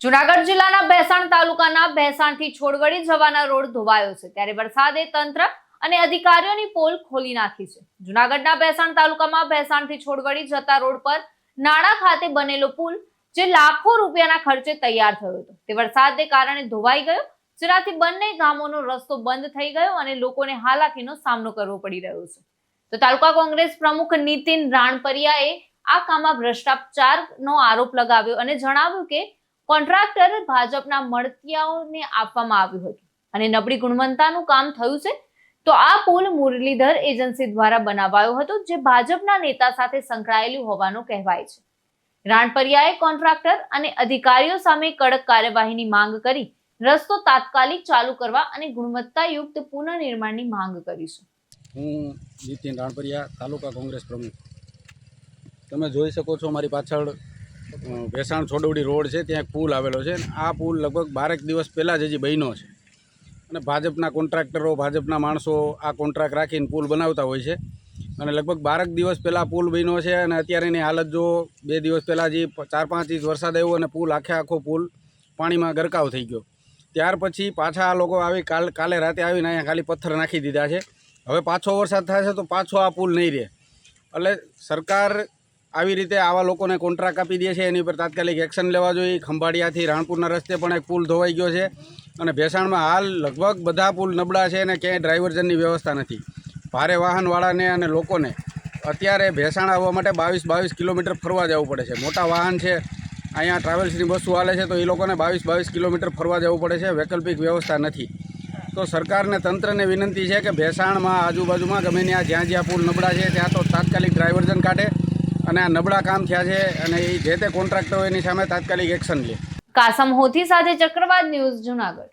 જુનાગઢ જિલ્લાના ભેસાણ તાલુકાના ભેસાણથી છોડવડી જવાના રોડ ધોવાયો છે. ત્યારે વરસાદે તંત્ર અને અધિકારીઓની પોલ ખોલી નાખી છે. જુનાગઢના ભેસાણ તાલુકામાં ભેસાણથી છોડવડી જતા રોડ પર નાણા ખાતે બનેલો પુલ, જે લાખો રૂપિયાના ખર્ચે તૈયાર થયો હતો. તે વરસાદને કારણે ધોવાઈ ગયો, જેનાથી બંને ગામોનો રસ્તો બંધ થઈ ગયો અને લોકોને હાલાકીનો સામનો કરવો પડી રહ્યો છે. તો તાલુકા કોંગ્રેસ પ્રમુખ નીતિન રાણપરિયાએ આ કામમાં ભ્રષ્ટાચારનો આરોપ લગાવ્યો અને જણાવ્યું કે કોન્ટ્રાક્ટર ભાજપના મળતિયાઓને આપવામાં આવ્યું હતું. અને નબળી ગુણવત્તાનું કામ થયું છે, તો આ પુલ મુરલીધર એજન્સી દ્વારા બનાવાયો હતો, જે ભાજપના નેતા સાથે સંકળાયેલું હોવાનું કહેવાય છે. રાણપરિયાએ કોન્ટ્રાક્ટર અને અધિકારીઓ સામે કડક કાર્યવાહીની માંગ કરી, રસ્તો તાત્કાલિક ચાલુ કરવા અને ગુણવત્તાયુક્ત પુનઃનિર્માણની માંગ કરી છે. હું નીતિન રાણપરિયા, તાલુકા કોંગ્રેસ પ્રમુખ. તમે જોઈ શકો છો મારી પાછળ અ, ભેસાણ છોડવડી રોડ છે ત્યાં એક પુલ આવેલો છે. આ પુલ લગભગ બારેક દિવસ પહેલાં જ હજી બન્યો છે. અને ભાજપના કોન્ટ્રાક્ટરો ભાજપના માણસો આ કોન્ટ્રાક્ટ રાખીને પુલ બનાવતા હોય છે. અને લગભગ બારેક દિવસ પહેલાં પુલ બન્યો છે અને અત્યારે એની હાલત જો બે દિવસ પહેલાં જે ચાર પાંચ ઇંચ વરસાદ આવ્યો અને પુલ આખે આખો પુલ પાણીમાં ગરકાવ થઈ ગયો. ત્યાર પછી પાછા આ લોકો આવી કાલ કાલે રાતે આવીને અહીંયા ખાલી પથ્થર નાખી દીધા છે. હવે પાછો વરસાદ થશે તો પાછો આ પુલ નહીં રહે. એટલે સરકાર આવી રીતે આવા લોકોને કોન્ટ્રાક્ટ આપી દે છે. એની પર તાત્કાલિક એક્શન લેવા જોઈએ. ખંભાળિયાથી રાણપુરના રસ્તે પણ એક પુલ ધોવાઈ ગયો છે અને ભેસાણમાં હાલ લગભગ બધા પુલ નબળા છે અને ક્યાંય ડ્રાઈવર્જનની વ્યવસ્થા નથી. ભારે વાહનવાળાને અને લોકોને અત્યારે ભેસાણ આવવા માટે બાવીસ બાવીસ કિલોમીટર ફરવા જવું પડે છે. મોટા વાહન છે. અહીંયા ટ્રાવેલ્સની બસો હાલે છે તો એ લોકોને બાવીસ બાવીસ કિલોમીટર ફરવા જવું પડે છે. વૈકલ્પિક વ્યવસ્થા નથી. તો સરકારને તંત્રને વિનંતી છે કે ભેસાણમાં આજુબાજુમાં ગમે ત્યાં જ્યાં જ્યાં પુલ નબળા છે ત્યાં તો તાત્કાલિક ડ્રાઈવર્જન કાઢે. અને આ નબળા કામ થયા છે અને એ જે તે કોન્ટ્રાક્ટર હોય એની સામે તાત્કાલિક એક્શન લે. કાસમ હોથી સાથે ચક્રવાત ન્યૂઝ, જુનાગઢ.